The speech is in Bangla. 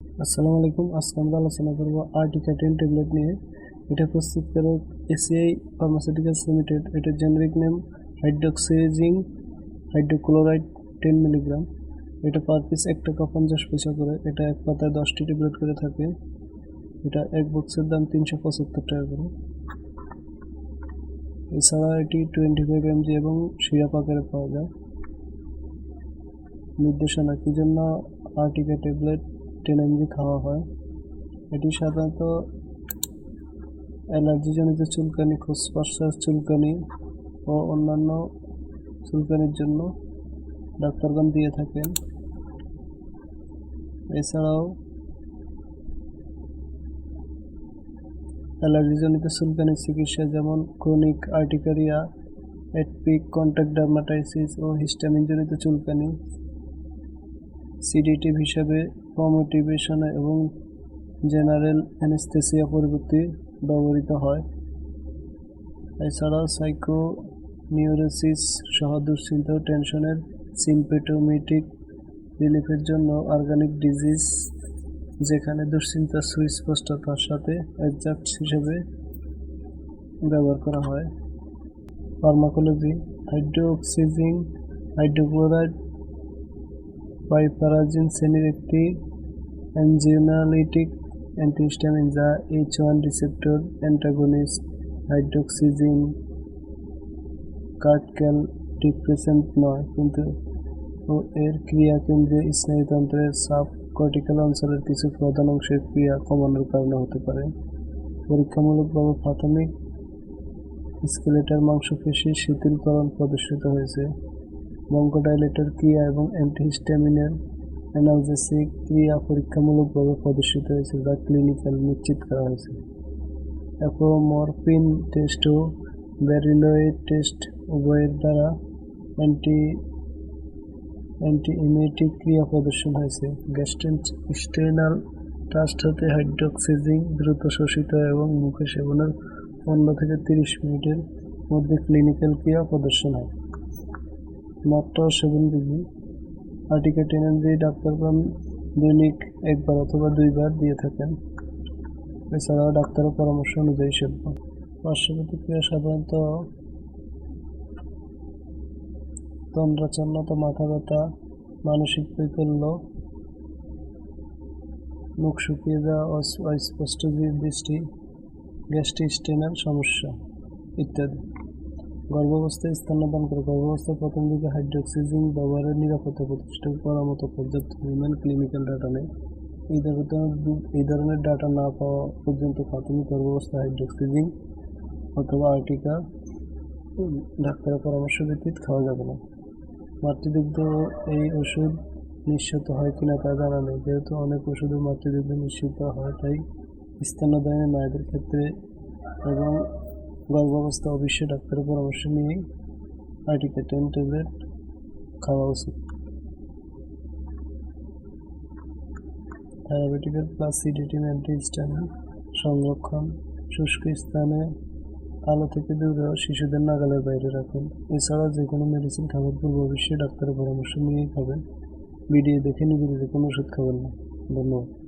আসসালামু আলাইকুম, আজকে আমরা আলোচনা করব আর্টিকা টেন ট্যাবলেট নিয়ে। এটা প্রস্তুতকারক এসিআই ফার্মাসিউটিক্যালস লিমিটেড এটার generic name hydroxyzine hydrochloride ten milligram এটা পার পিস এক টাকা পঞ্চাশ পয়সা করে, এটা এক পাতায় দশটি ট্যাবলেট করে থাকে। এটা এক বক্সের দাম তিনশো পঁচাত্তর টাকা করে। এছাড়া এটি টোয়েন্টি ফাইভ এমজি এবং সিরাপ আকারে পাওয়া যায়। নির্দেশনা, কী জন্য আর্টিকা ট্যাবলেট টেন এমজি খাওয়া হয়। এটি সাধারণত অ্যালার্জিজনিত চুলকানি খোসপাশ্বাস চুলকানি ও অন্যান্য চুলকানির জন্য ডাক্তারগণ দিয়ে থাকেন। এছাড়াও অ্যালার্জিজনিত চুলকানির চিকিৎসা যেমন chronic urticaria atopic contact dermatitis ও হিস্টামিনজনিত চুলকানি। সিডিটিভ হিসাবে কমোটিভেশন এবং জেনারেল অ্যানেস্থেসিয়া পরিবর্তে ব্যবহৃত হয়। এছাড়াও সাইকো নিউরোসিস সহ দুশ্চিন্তা ও টেনশনের সিম্পেটোমেটিক রিলিফের জন্য অর্গানিক ডিজিজ, যেখানে দুশ্চিন্তার সুস্পষ্টতার সাথে অ্যাডজাক্ট হিসেবে ব্যবহার করা হয়। ফার্মাকোলজি হাইড্রোক্সিজিং হাইড্রোক্লোরাইড পাইপারাজিন শ্রেণির একটি অ্যানজিওনালিটিক অ্যান্টিহিস্টামিন যা H one receptor antagonist hydroxyzine cortical depressant নয়, কিন্তু ও এর ক্রিয়াকেন্দ্রে স্নায়ুতন্ত্রের সাব কর্টিক্যাল অঞ্চলের কিছু প্রধান অংশের ক্রিয়া কমানোর কারণে হতে পারে। পরীক্ষামূলকভাবে প্রাথমিক স্কেলেটার মাংসপেশির শিথিলকরণ প্রদর্শিত হয়েছে। বঙ্কোডাইলেটর ক্রিয়া এবং অ্যান্টিহিস্টামিনের অ্যানালজেসিক ক্রিয়া পরীক্ষামূলকভাবে প্রদর্শিত হয়েছে যা ক্লিনিক্যাল নিশ্চিত করা হয়েছে। অ্যাপোমরফিন টেস্ট ও ব্যারিলয়েড টেস্ট উভয়ের দ্বারা অ্যান্টি অ্যান্টিইমেটিক ক্রিয়া প্রদর্শন হয়েছে। গ্যাস্ট্রেন্টেনাল ট্রাস্ট হতে হাইড্রোক্সিজিং দ্রুত শোষিত এবং মুখে সেবনের পনেরো থেকে তিরিশ মিনিটের মধ্যে ক্লিনিক্যাল ক্রিয়া প্রদর্শন হয়। মাত্রা সেবন বিধি আর্টিকা টেনেন যে ডাক্তারগণ দৈনিক একবার অথবা দুইবার দিয়ে থাকেন। এছাড়াও ডাক্তারের পরামর্শ অনুযায়ী সেবন পার্শ্ব প্রতিক্রিয়া সাধারণত তন্দ্রাচন্নতা মাথা ব্যথা, মানসিক বৈকল্য, মুখ শুকিয়ে যাওয়া অস্পষ্ট দৃষ্টি গ্যাস্ট্রিস্টেনাল সমস্যা ইত্যাদি। গর্ভাবস্থায় স্তন্যদান করে গর্ভাবস্থার প্রথম দিকে হাইড্রোক্সিজিং ব্যবহারের নিরাপত্তা প্রতিষ্ঠা করার মতো পর্যাপ্ত পরিমাণ ক্লিনিক্যাল ডাটা নেই এই ধরনের এই ধরনের ডাটা না পাওয়া পর্যন্ত প্রাথমিক গর্ভাবস্থায় হাইড্রোক্সিজিং অথবা আর্টিকা ডাক্তারের পরামর্শ ভিত্তিক খাওয়া যাবে না। মাতৃদুগ্ধ এই ওষুধ নিঃসৃত হয় কিনা তা জানা নেই। যেহেতু অনেক ওষুধও মাতৃদুগ্ধ নিঃসৃত হয়, তাই স্তন্যদায়ী মায়েদের ক্ষেত্রে এবং গর্ভাবস্থা অবশ্যই ডাক্তারের পরামর্শ নিয়ে আর্টিকা টেন ট্যাবলেট খাওয়া উচিত। ডায়াবেটিকের প্লাস সিডিটিন অ্যান্টিহিস্টামিন সংরক্ষণ, শুষ্ক স্থানে, আলো থেকে দূরে শিশুদের নাগালের বাইরে রাখুন। এছাড়াও যে কোনো মেডিসিন খাবার পূর্ব অবশ্যই ডাক্তারের পরামর্শ নিয়েই খাবেন। ভিডিও দেখে নিজেদের কোনো ওষুধ খাবেন না। ধন্যবাদ।